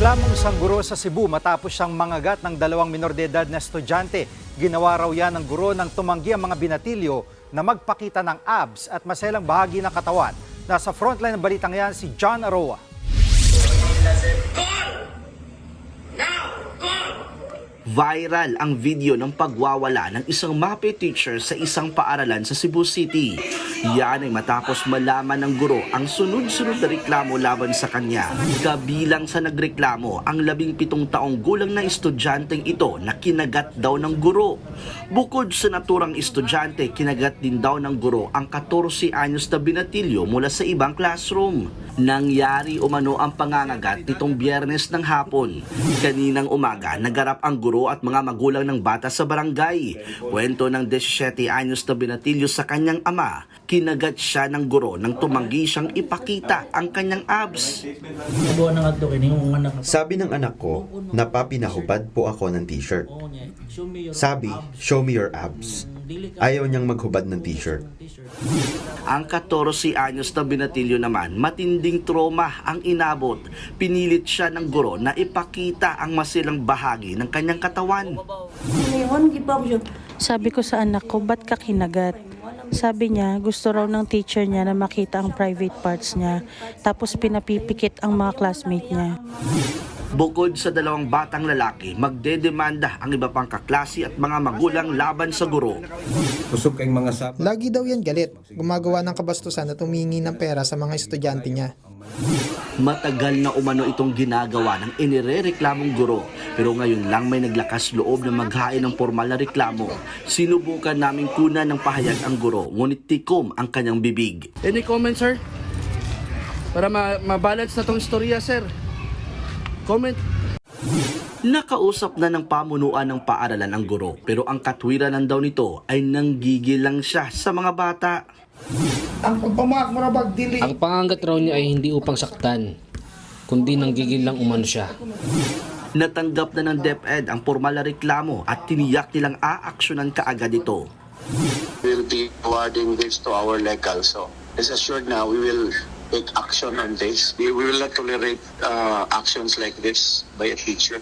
Reklamo isang guro sa Cebu matapos siyang mangagat ng dalawang minor de edad na estudyante. Ginawa raw yan ng guro nang tumanggi ang mga binatilyo na magpakita ng abs at maselang bahagi ng katawan. Nasa frontline ng balitang yan si John Aroa. Viral ang video ng pagwawala ng isang MAPE teacher sa isang paaralan sa Cebu City. Yan ay matapos malaman ng guro ang sunod-sunod na reklamo laban sa kanya. Kabilang sa nagreklamo ang labing pitong taong gulang na estudyanteng ito na kinagat daw ng guro. Bukod sa naturang estudyante, kinagat din daw ng guro ang 14 anyos na binatilyo mula sa ibang classroom. Nangyari umano ang pangangagat nitong biyernes ng hapon. Kaninang umaga, nagarap ang guro at mga magulang ng bata sa barangay. Kwento ng 17 anyos na binatilyo sa kanyang ama, kinagat siya ng guro nang tumanggi siyang ipakita ang kanyang abs. Sabi ng anak ko, napapinahubad po ako ng t-shirt. Sabi, show me your abs. Ayaw niyang maghubad ng t-shirt. Ang 14 anyos na binatilyo naman, matinding trauma ang inabot. Pinilit siya ng guro na ipakita ang masilang bahagi ng kanyang katawan. Sabi ko sa anak ko, ba't ka kinagat? Sabi niya, gusto raw ng teacher niya na makita ang private parts niya. Tapos pinapipikit ang mga classmate niya. Bukod sa dalawang batang lalaki, magdedemanda ang iba pang kaklase at mga magulang laban sa guro. Kusog kayong mga sap. Lagi daw yan galit. Gumagawa ng kabastusan at humingi ng pera sa mga estudyante niya. Matagal na umano itong ginagawa ng inirereklamong guro. Pero ngayon lang may naglakas loob na maghain ng formal na reklamo. Sinubukan namin kuna ng pahayag ang guro, ngunit tikom ang kanyang bibig. Any comment, sir? Para ma- ma-balance na tong istorya, sir. Comment. Nakausap na ng pamunuan ng paaralan ang guro pero ang katwiranan daw nito ay nanggigil lang siya sa mga bata. Ang pagpamak mo na dili. Ang pangangat raw niya ay hindi upang saktan, kundi nanggigil lang umano siya. Natanggap na ng DepEd ang formal na reklamo at tiniyak nilang aaksyonan kaagad ito. will be forwarding this to our legal. So, rest assured now, we will take action on this. We will not tolerate uh, actions like this by a teacher.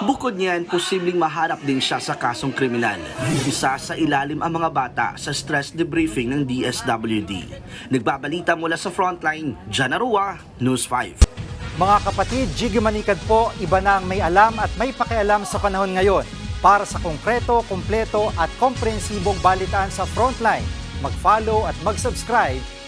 Bukod niyan, posibleng maharap din siya sa kasong kriminal. Isa sa ilalim ang mga bata sa stress debriefing ng DSWD. Nagbabalita mula sa frontline, Janarua, News 5. Mga kapatid, Jiggy Manikad po, iba na ang may alam at may pakialam sa panahon ngayon. Para sa konkreto, kumpleto at komprehensibong balitaan sa Frontline, mag-follow at mag-subscribe